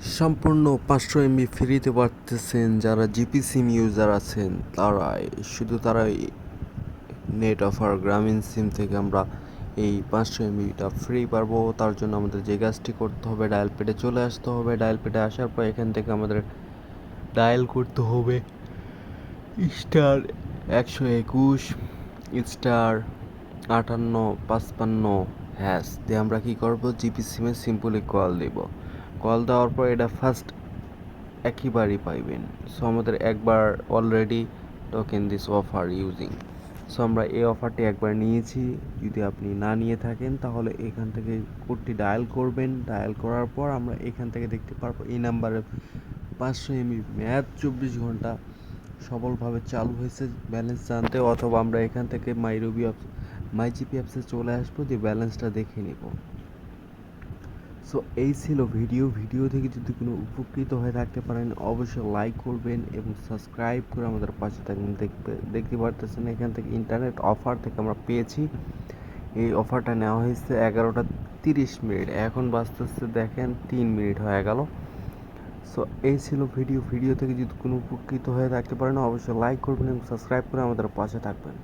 সম্পূর্ণ পাঁচশো এমবি ফ্রিতে পারতেছেন যারা জিপি সিম ইউজার আছেন, তারাই। শুধু তারাই নেট অফার গ্রামীণ সিম থেকে আমরা এই পাঁচশো এমবিটা ফ্রি পারব। তার জন্য আমাদের যে কাজটি করতে হবে ডায়াল পেটে চলে আসতে হবে। ডায়াল পেটে আসার পর এখান থেকে আমাদের ডায়াল করতে হবে স্টার একশো একুশ স্টার আটান্ন, পাঁচপান্ন হ্যাশ দিয়ে আমরা কী করব? জিপি সিমে সিম্পলি কল দেব। কল দেওয়ার পর এটা ফার্স্ট একইবারই পাইবেন। সো আমাদের একবার already token this offer using so আমরা এই অফারটি একবার নিয়েছি। যদি আপনি না নিয়ে থাকেন, তাহলে এখান থেকে কোডটি ডায়াল করবেন। ডায়াল করার পর আমরা এখান থেকে দেখতে পারব এই নাম্বারে পাঁচশো এমবি ম্যাথ চব্বিশ ঘণ্টা সফলভাবে চালু হয়েছে। ব্যালেন্স জানতে অথবা আমরা এখান থেকে মাই রবি অ্যাপস মাই অ্যাপসে চলে আসব। দিয়ে ব্যালেন্সটা দেখে নিব। সো এই ছিল ভিডিও ভিডিও থেকে যদি কোনো উপকৃত হয়ে থাকতে পারেন, অবশ্যই লাইক করবেন এবং সাবস্ক্রাইব করে আমাদের পাশে থাকবেন। দেখতে দেখতে পারতেছেন এখান থেকে ইন্টারনেট অফার থেকে আমরা পেয়েছি। এই অফারটা নেওয়া হয়েছে এগারোটা তিরিশ মিনিট। এখন বাজতেছে দেখেন তিন মিনিট হয়ে গেল। সো এই ছিল ভিডিও ভিডিও থেকে যদি কোনো উপকৃত হয়ে থাকতে পারেন, অবশ্যই লাইক করবেন এবং সাবস্ক্রাইব করে আমাদের পাশে থাকবেন।